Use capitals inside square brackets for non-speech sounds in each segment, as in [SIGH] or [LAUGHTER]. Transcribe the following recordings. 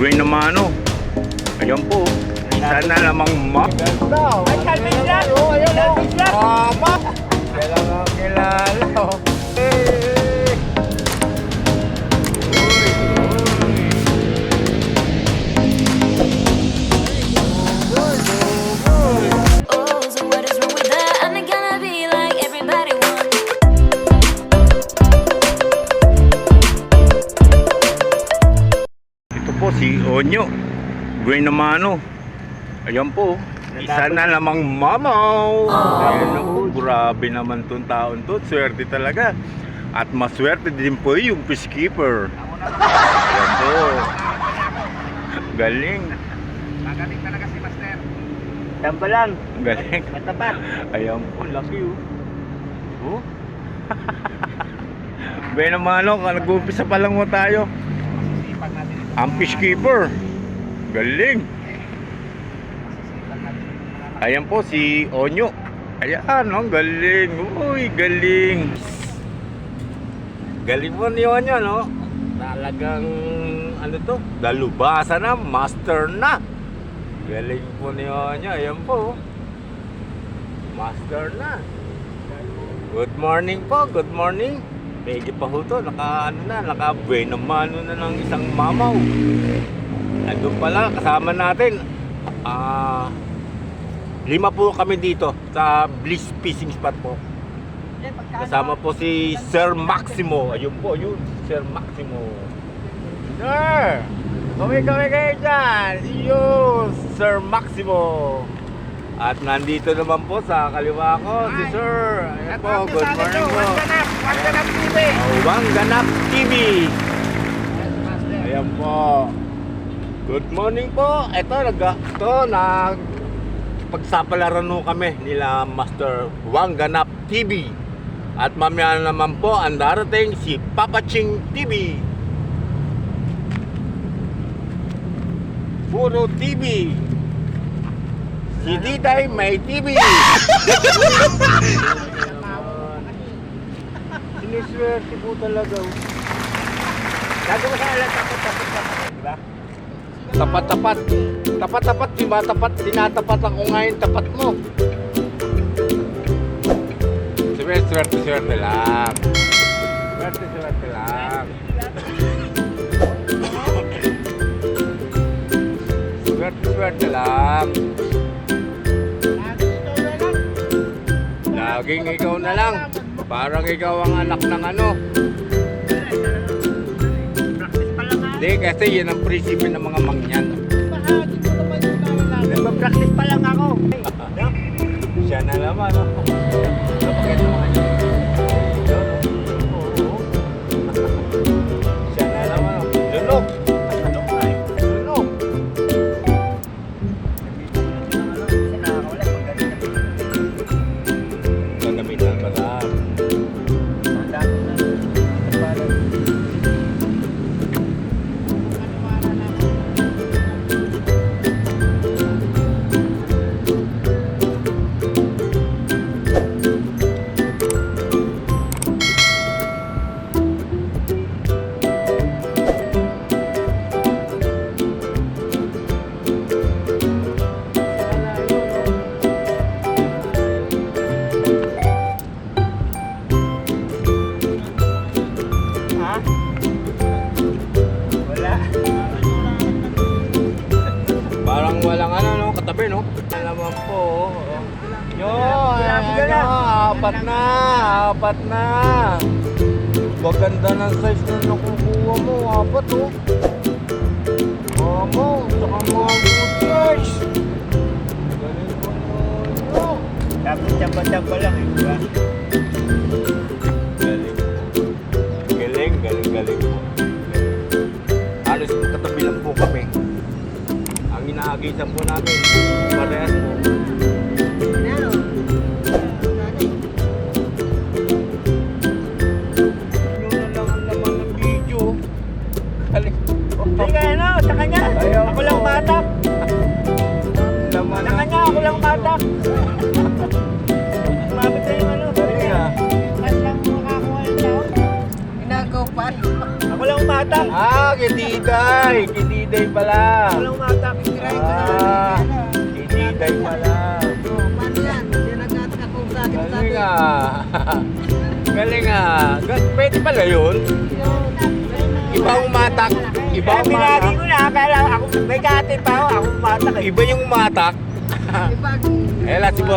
green na mano. Ayan po. Isa na lamang ma... Ay, Calvin Black! Calvin Black! Mama! Kailangan kilala. oh. Hey! Po si Onyo. Green na mano. Ayan po. Isa na lamang mamaw. Ayan na po. Grabe naman tong taon to. Swerte talaga. At maswerte din po yung peacekeeper. Ayan po. Galing. Magaling talaga si Master. Tambalan. Galing. Matapat. Ayan po. Laki oh. Oh. [LAUGHS] Green na mano. Nag-uumpisa pa lang mo tayo. Ang peacekeeper. Galing. Ayan po si Onyo. Ayan, ang galing. Uy, galing. Galing po ni Onyo, no? Talagang, ano to? Dalubasa na, master na. Galing po ni Onyo. Ayan po. Master na. Good morning po, good morning. Medyo pa ho to, naka ano na, naka bueno mano na ng isang mamaw. Nandun pala, kasama natin. Ah, lima po kami dito sa Bliss Fishing Spot po. Kasama po si Sir Maximo. Ayun po, yun. Sir Maximo. Sir! Kami kami kayo dyan! Yun! Sir Maximo! At nandito naman po sa kaliwa ko si. Sir. Ayan po, good morning po. Wangganap! Wangganap TV! Oh, Wangganap TV. Ayan po. Good morning po. Ito, nag ito, nag pagsapalaran ho kami nila Master Wangganap TV. At mamaya naman po ang darating si Papa Ching TV. Puro TV. Si Diday may TV. Siniswerte po talaga. Sabi ko sa alam, tapos, tapos, tapos. Diba? Tapat-tapat. Tapat-tapat, tinatapat, tinatapat ako ngayon tapat mo. Swerte, swerte, swerte lang. Swerte, swerte lang. Swerte, swerte lang. Laging ikaw na lang. Parang ikaw ang anak ng ano. Hindi, kasi yan ang prinsipyo ng mga mangyan. Nagpa-practice pa lang ako. Siya na naman. Oh.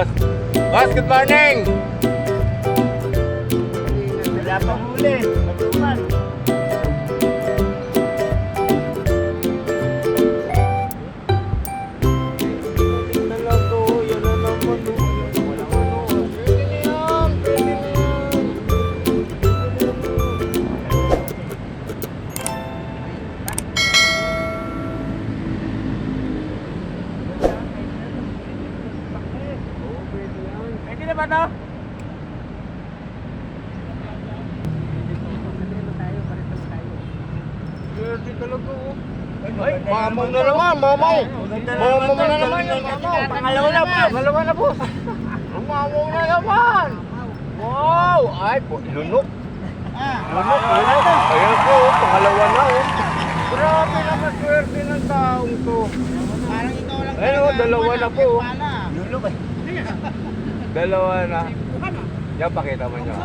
Boss. Good morning. Naman, mamaw. Mamaw na naman yung mamaw. Pangalawa na po. Pangalawa na po. Mamaw na naman. Wow! Ay, po, lunok. Lunok, lunok. Ayan po, oh, pangalawa na, oh. Grabe naman swerte ng taong to. Parang ikaw lang. Ayun, oh, dalawa na po. Lulok eh. Dalawa na. Yan, pakita mo niya.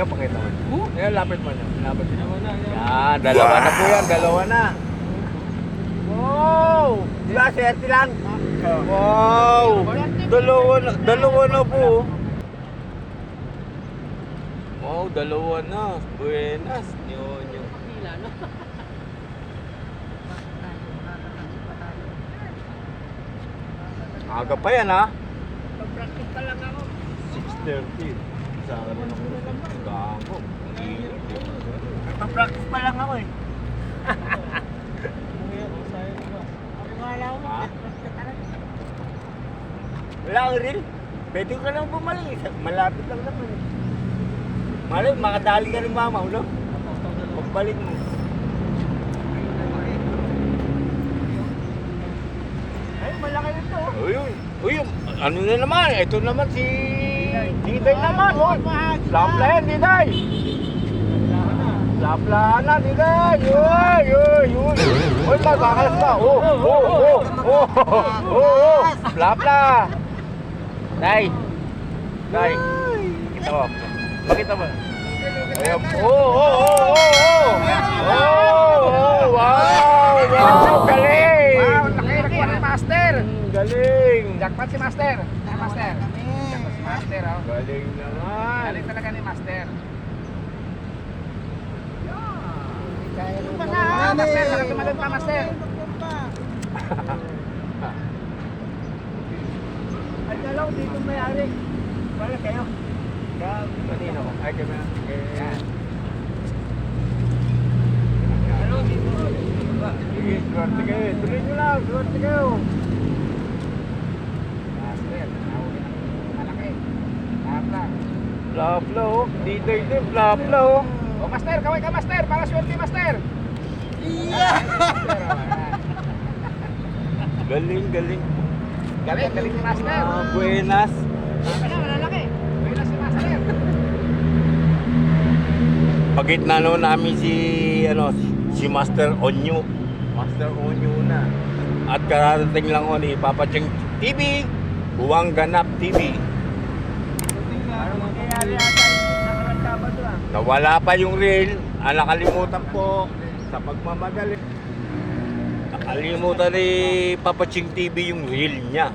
Yan, pakita mo niya. Yan, lapit mo niya. Lapit mo niya. Yan, dalawa na po yan. Dalawa na. Wow! Diba, swerte lang. Wow! Dalawa na, dalawa na po. Wow, dalawa na. Buenas. Yun, yun. Aga pa yan ha? Pag-practice pa lang ako. 6.30. Sa akin na ako. Gago. Pag-practice pa lang ako eh. [LAUGHS] Ha? Wala kang reel. Pwede ka lang bumalik. Malapit lang naman. Malay, makadali ka rin mamaw, no? Pagbalik mo. Ay, malaki nito. Uy, uy, uy, ano na naman? Ito naman si Diday naman. Oh. Lapla yan, Diday. Lapla na, Diday. Uy, uy, uy. Magkakalas ka. Oh, oh, oh, oh, oh, oh, oh. Lapla. Day. Day. Kita mo. Makita mo. Ayan. Oh, oh, oh, oh, oh. Oh, oh, wow, wow, galing. Wow, laki ng master. Mm, Galing. Jackpot si master. Master. Jackpot si master. Galing naman. Galing talaga ni master. Mana? Ah, master, malaki tumalon pa, master. Ay, dalaw, dito may-ari. Wala kayo. Kanino? Ay, kami. Yan. Dalaw, dito. Sige, swerte kayo. Tuloy nyo lang, swerte kayo. Master, nahuli ng malaki. Tapla. Plapla oh. Dito ito, plapla oh. Master, kaway ka, master. Para swerte, master. Iya. Master, oh. Galing, galing. Galing, galing ni master. Ah, buenas. Wala, malalaki. Wala si master. Pagitna naman namin si, ano, si Master Onyo. Master Onyo na. At kararating lang Papa Cheng TV. Buwang Ganap TV. Ano mangyayari ata yung nakarang Sabado ah? Nawala pa yung reel. Ah, nakalimutan po sa pagmamadali. Nakalimutan ni Papa Ching TV yung reel niya.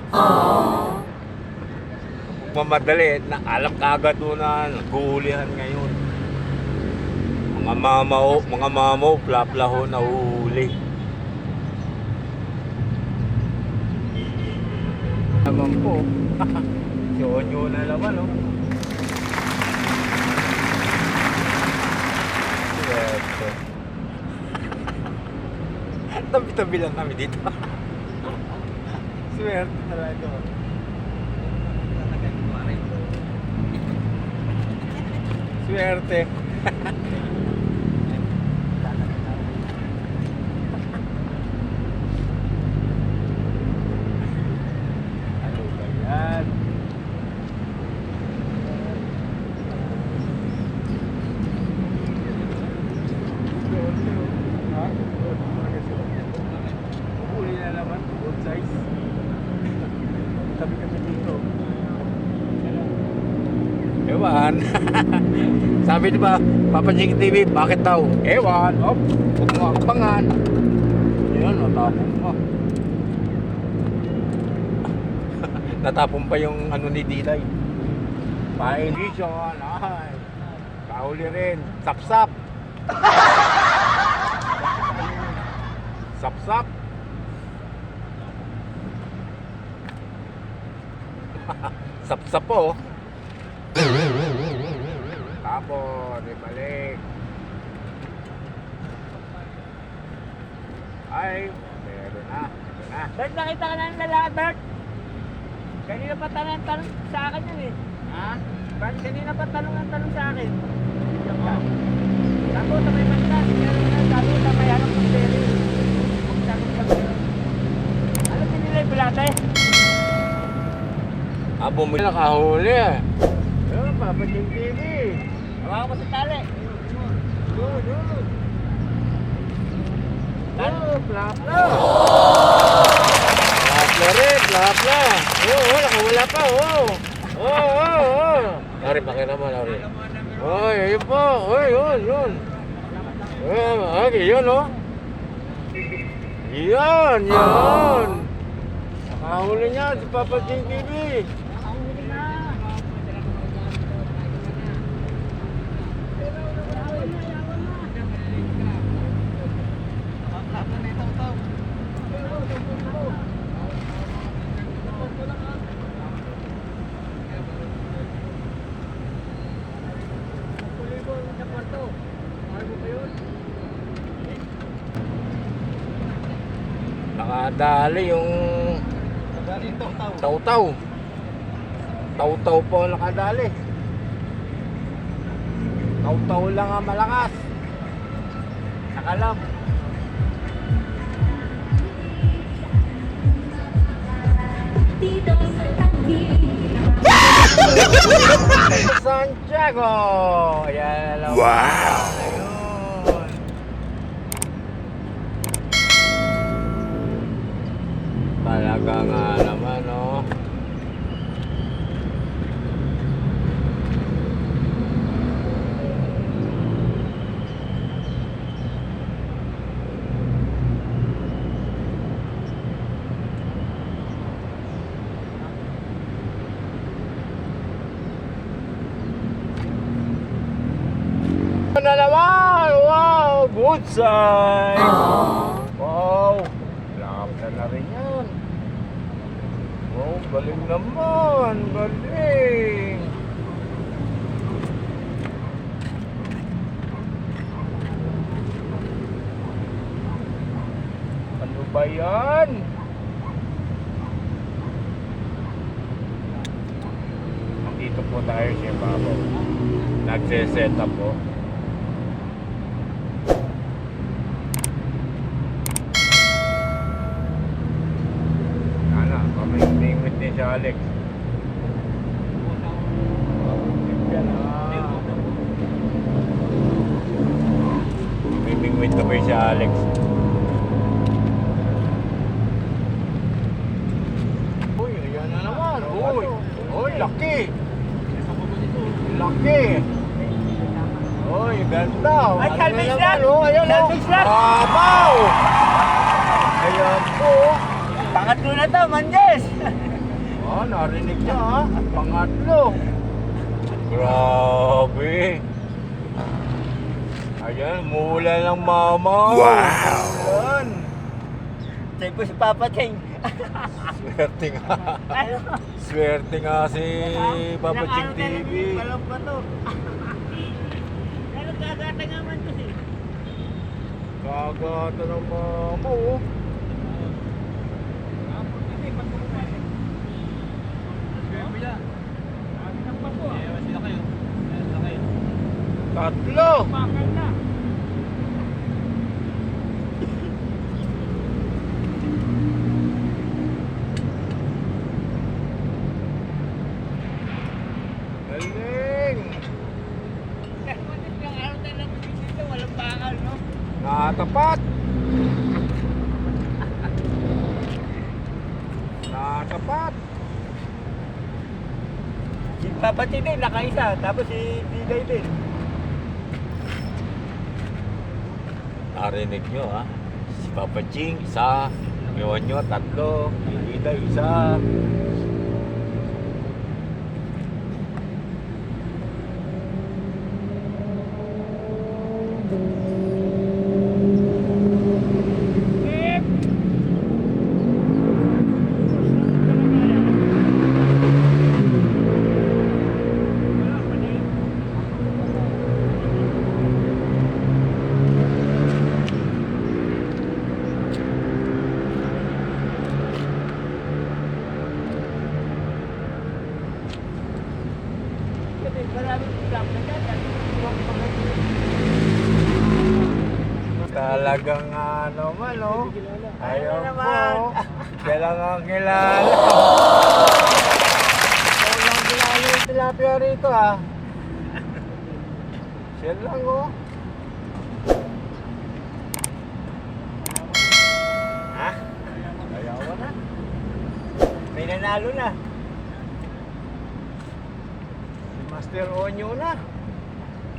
Pagmamadali, na alam kagad mo na naghuhulihan ngayon. Mga mamaw, mga mamaw, plaplaho na uhuli. Naman po. [LAUGHS] si Onyo na naman, oh. Tabi-tabi lang kami dito. Swerte talaga. Swerte. ano ba yan? Swerte, oh. naman, good size. Tabi kami dito. Ewan. [LAUGHS] Sabi di ba, Papa Jing TV, bakit daw? Ewan. Op, huwag mo akabangan. Yun, natapon mo. [LAUGHS] natapon pa yung ano ni Dilay. Violation, ay. Kahuli rin. Sapsap. Sapsap. Sapsap po. Tapon, ibalik. Ay, meron na. Meron na. Bert, nakita ka na ng lalaki, Bert. Kanina pa tanong tanong sa akin yun eh. Ha? Bert, kanina pa tanong ang tanong sa akin. Yan ka. Sabi ko, may banda. Sabi ko, may hanap ng peri. Sabi ko, Ano pinila yung bulate? Ah, bumili nakahuli eh. Ayun, Papa Jing TV. Hawakan mo sa tali. Yun, yun. Oh, flap na. Lahat na rin, lahat na. Oo, oh, nakawala pa, oo. Oo, oo, oo. Lari, pakita mo, Lari. Oy, ayun po. Oy, yun, yun. Okay, yun, oh. Yan, yan. Nakahuli niya si Papa King TV. Nakadali yung taw-taw. Taw-taw po ang nakadali. Taw-taw lang ang malakas. Nakalab. [LAUGHS] Santiago! Ayan, alam wow! Ayun. Talaga nga naman, oh. na! Wow! Good sign! Wow! Lapta na rin yan. Wow, galing naman! Galing! Ano ba yan? Nandito po tayo siya, Babo. Nagse-set up po. Ano, pamimingwit din si Alex. Mimingwit ka ba si Alex? Uy, ayan na naman. Uy, uy, laki. Laki. Uy, ganda. Ay, Ano salvage lang. oh, Ayan, oh. Salvage lang. Babaw. Ayan po. Pangatlo na to, Manjes. [LAUGHS] Ah, narinig niya ha. Pangatlo. Grabe. Ayan, mula ng mama. Wow. Ayan. Sabi ko si Papa Cheng. Swerte nga. Ano? Swerte nga si Papa Ching TV. Alam pa to. Pero gagata nga man to eh. Kagata ng mama oh. Tatlo. Bakal na. Galing. Yung araw tayo lang dito, walang bakal, no? Nakatapat. Tapat. Si Papa Chi din, nakaisa. Tapos si Diday din. Narinig nyo ha. Si Papa Ching, isa. Yung nyo, tatlo. Yung Ida, isa. Kasi maraming vlog na dyan. Talagang ano man, oh. Ayaw po. Siya lang ang kilala. Siya lang kilala yung tilapia rito, ah. Siya lang, oh. Ha? Ayaw na. May nanalo na. Si Master Onyo na.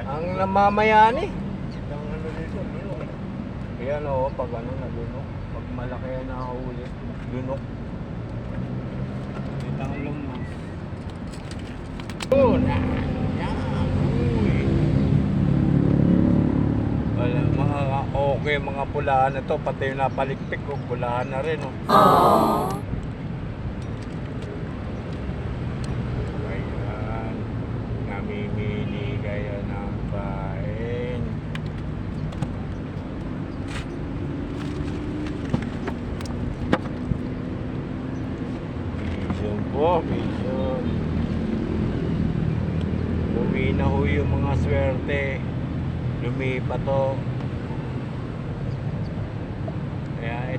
Ang namamayani. Lunok. Ayan o, pag ano na lunok. Pag malaki na nahuli, lunok. Ito ang lumang. Yun! Yan! Uy! Wala, mga okay mga pulahan na to, pati yung napalikpik ko, pulahan na rin oh. Ayan, namimili kayo ng pain. Vision po, vision. Lumina ho yung mga swerte. Lumipa to. Kaya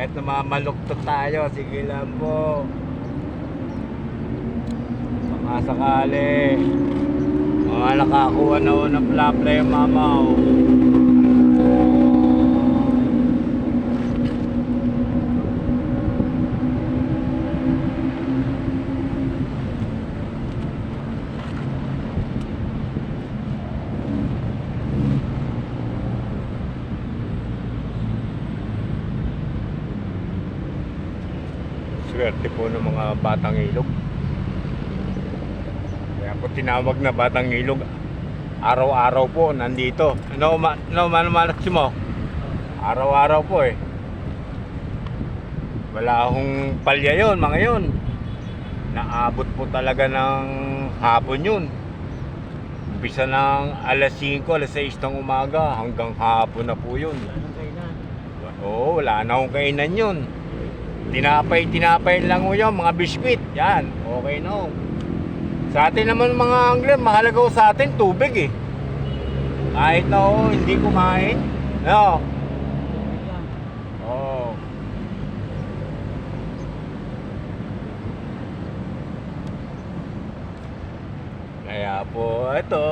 kahit namamaluktot tayo, sige lang po. Mga sakali. Mga nakakuha na ho ng plapla yung mamaw. Swerte po ng mga batang ilog. Kaya po tinawag na batang ilog. Araw-araw po nandito. Ano ma ano man mo? Araw-araw po eh. Wala akong palya yon mga yon. Naabot po talaga ng hapon yun. Umpisa ng alas 5, alas 6 ng umaga hanggang hapon na po yun. Oo, wala na akong kainan yun. Tinapay, tinapay lang mo yun, mga biskwit. Yan, okay na. ho. Sa atin naman mga Angler, mahalaga ho sa atin tubig eh. Kahit na ho, hindi kumain. No. Oo. Kaya po, ito.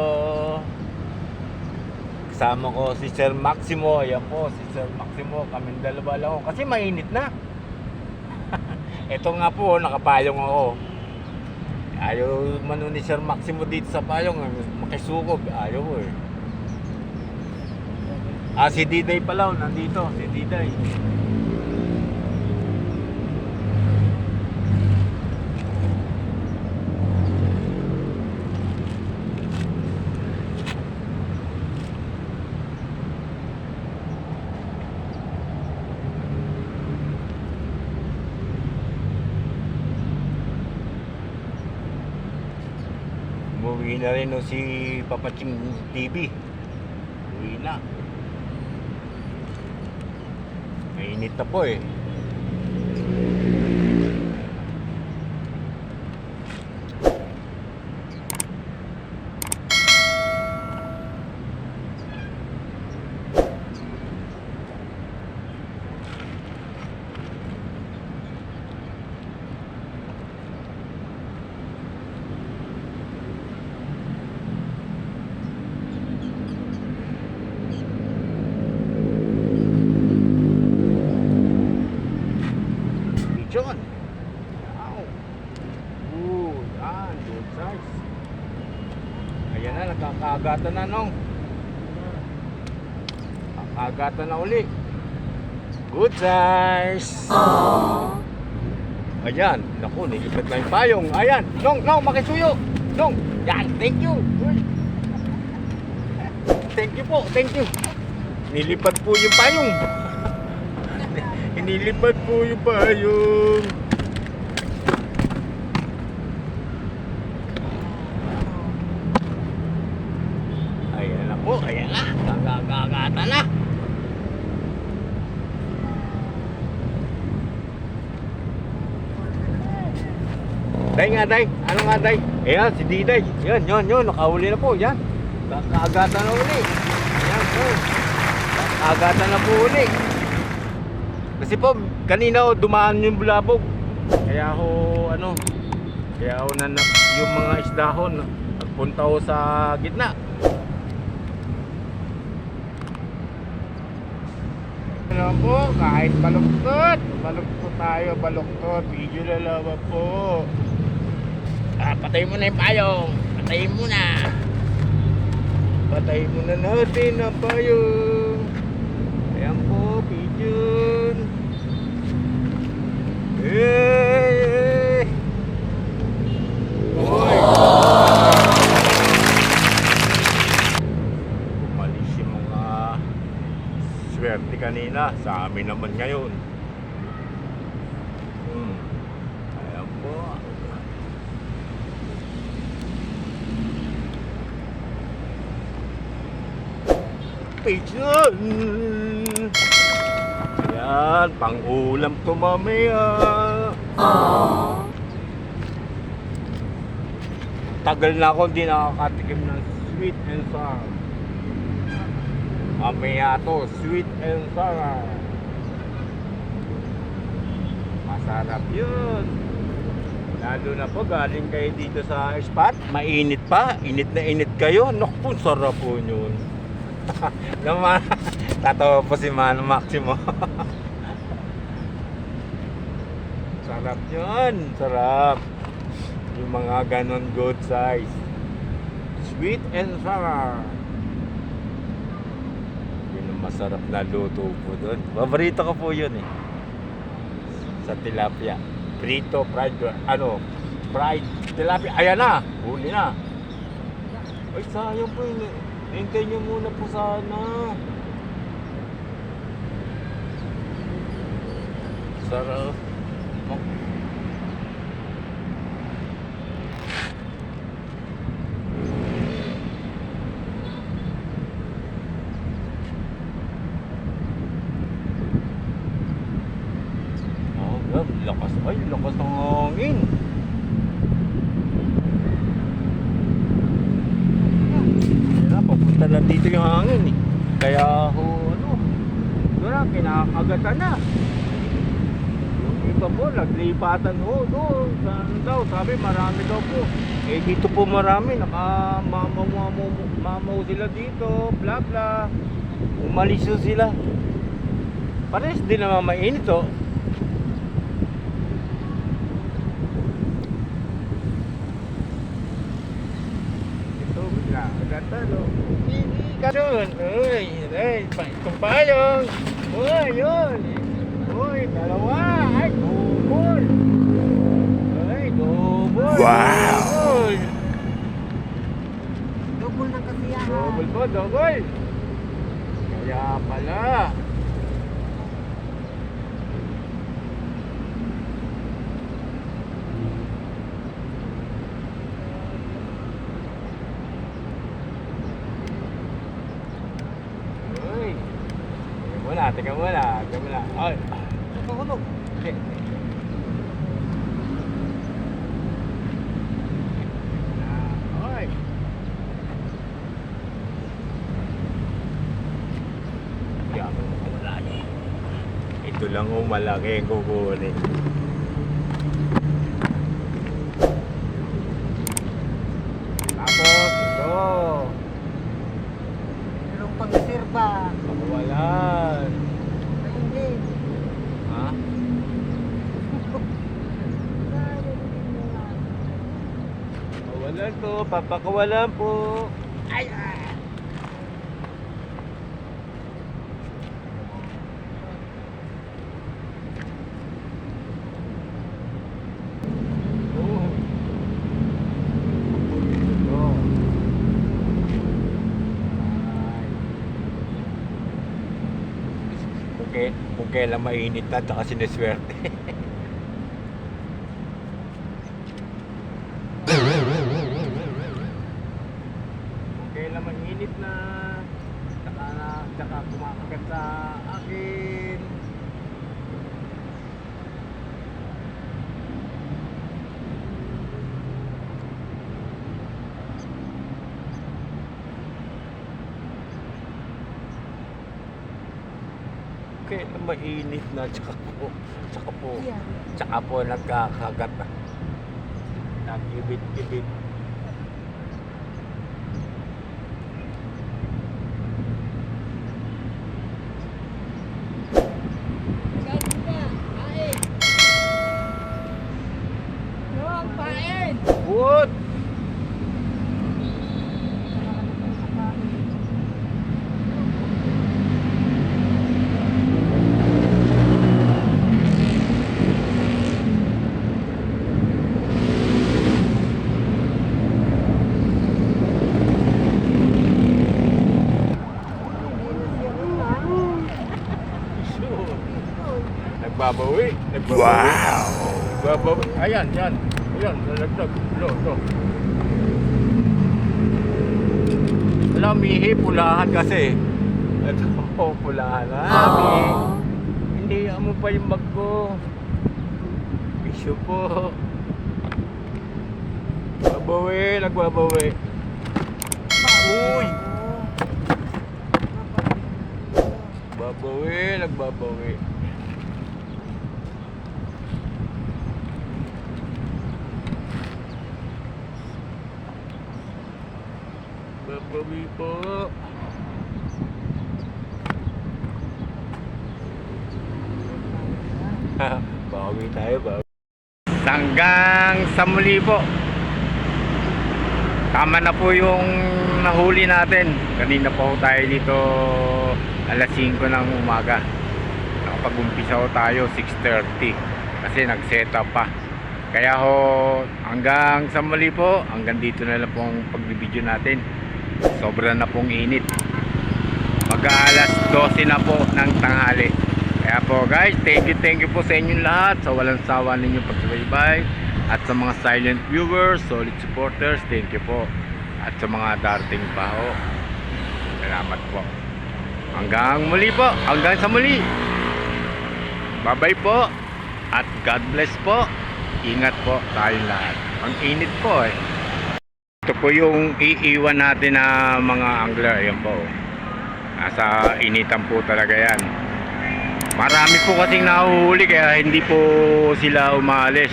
Kasama ko si Sir Maximo. Ayan po, si Sir Maximo. Kaming dalawa lang. Kasi mainit na. Ito nga po, nakapayong ako. Ayaw man ni Sir Maximo dito sa payong. Makisukob. Ayaw ko eh. Ah, si Diday pala. oh, Nandito, si Diday. Umuwi na rin no, si Papaching TV. Uwi na. Mainit na po eh. John. Wow. size. Ayan na, nagkakagatan na nung. Kakagatan na uli. Good size. Ayan, naku, nilipad na yung payong. Ayan, nong, nong, makisuyo. Nong, yan, thank you. Thank you po, thank you. Nilipad po yung payong. [LAUGHS] Inilipad po yung payong. Ayan na po, ayan na. Gagagata na. Day nga, Nga, Day? Ayan, si Diday. Yan, yun, yun. Nakahuli na po. Yan. Kaagatan na uli. Yan, yun. Kaagatan na po uli. Kasi po, kanina dumaan yung bulabog. Kaya ho, ano, kaya ho nanak yung mga isda ho, na- nagpunta ho sa gitna. Ano po, kahit baluktot, baluktot tayo, baluktot, video na laban po. Ah, patay mo na yung payong, patay mo na. Patay mo na natin ang payong. Ayan po, pigeon. Eh! Uy! Umalis yung mga swerte kanina. Sa amin naman ngayon. Hmm. Ayan po. Pigeon! Yan, pang-ulam to mamaya. Tagal na ako hindi nakakatikim ng sweet and sour. Mamaya to, sweet and sour. Masarap yun. Lalo na po, galing kayo dito sa spot. Mainit pa, init na init kayo. Naku, sarap po yun. [LAUGHS] Naman, tatawa po si Mano Maximo. [LAUGHS] sarap yun, sarap. Yung mga ganon good size. Sweet and sour. Yun ang masarap na luto po doon. Paborito ko po yun eh. Sa tilapia. Prito, fried, ano, fried tilapia. Ayan na, huli na. Ay, sayang po yun. eh. Hintay nyo muna po sana. Sarap. Oh. Oh, God, lakas. Ay, lakas ng hangin. Yan na, papunta na dito yung hangin eh. Kaya ho, ano, doon na, kinakagatan na. Yung iba po, naglipatan ho, doon, saan daw, sabi marami daw po. Eh, dito po marami, nakamamaw mamaw sila dito, bla bla. Umalis sila. Pares din naman mainit oh. Nagtalo. Hindi ka doon. Uy, ay, pa- kumpayong. Uy, yun. Uy, dalawa. Ay, double. Ay, double. Wow. Double ng kasiyahan. Double po, double. Kaya pala. Uy. Tingnan muna, tingnan muna, tingnan muna. Ay. Nakahulog. Hindi. Ay. Yan, malaki. Ito lang ang malaki ang kukunin. Tapos, ito. Merong pang-sirba. Pakawalan. Ay, hindi. Ha? [LAUGHS] Pakawalan. Po, papakawalan po. Ay, ay. Oo. Oo. Kung, kay, kung kailan mainit na, tsaka sineswerte. kung kailan mainit na, tsaka, tsaka kumakagat sa akin. Kailan mainit na, tsaka po, tsaka po, tsaka po nagkakagat na. Nagibit-ibit. Nagbabawi. Nagbabawi. Wow! Nagbabawi. Ayan, yan. Ayan, nalagdag. Lo, lo. Wala, mihi, pulahan kasi. Ito po, [LAUGHS] pulahan. Ah, mihi. Hindi, amo pa yung bag ko. Issue po. Babawi, nagbabawi. Uy! Babawi, nagbabawi. Babawi po. [LAUGHS] bawi tayo, bawi. Hanggang sa muli po. Tama na po yung nahuli natin. Kanina po tayo dito alas 5 ng umaga. Nakapag-umpisa tayo 6.30 kasi nag-set up pa. Kaya ho hanggang sa muli po, hanggang dito na lang po ang pagbibideo natin. Sobra na pong init. Mag-aalas 12 na po ng tanghali. Kaya po guys, thank you, thank you po sa inyong lahat sa walang sawa ninyong pagsubaybay at sa mga silent viewers, solid supporters, thank you po. At sa mga darating pa. Salamat po. Hanggang muli po, hanggang sa muli. Bye-bye po. At God bless po. Ingat po tayong lahat. Ang init po eh. Ito po yung iiwan natin na mga angler. Ayan po. Nasa initan po talaga yan. Marami po kasing nahuhuli kaya hindi po sila umalis.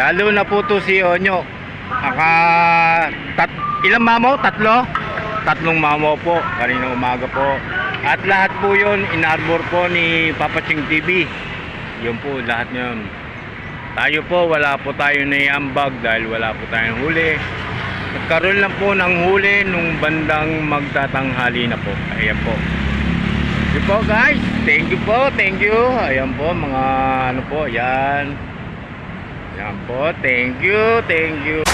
Lalo na po to si Onyo. Aka tat, ilang mamaw? Tatlo? Tatlong mamaw po. Kanina umaga po. At lahat po yon inarbor po ni Papa Ching TV. Yun po lahat yun. Tayo po wala po tayo naiambag dahil wala po tayong huli. Nagkaroon lang po ng huli nung bandang magtatanghali na po. Ayan po. Thank po guys. Thank you po. Thank you. Ayan po mga ano po. Yan. Yan po. Thank you. Thank you.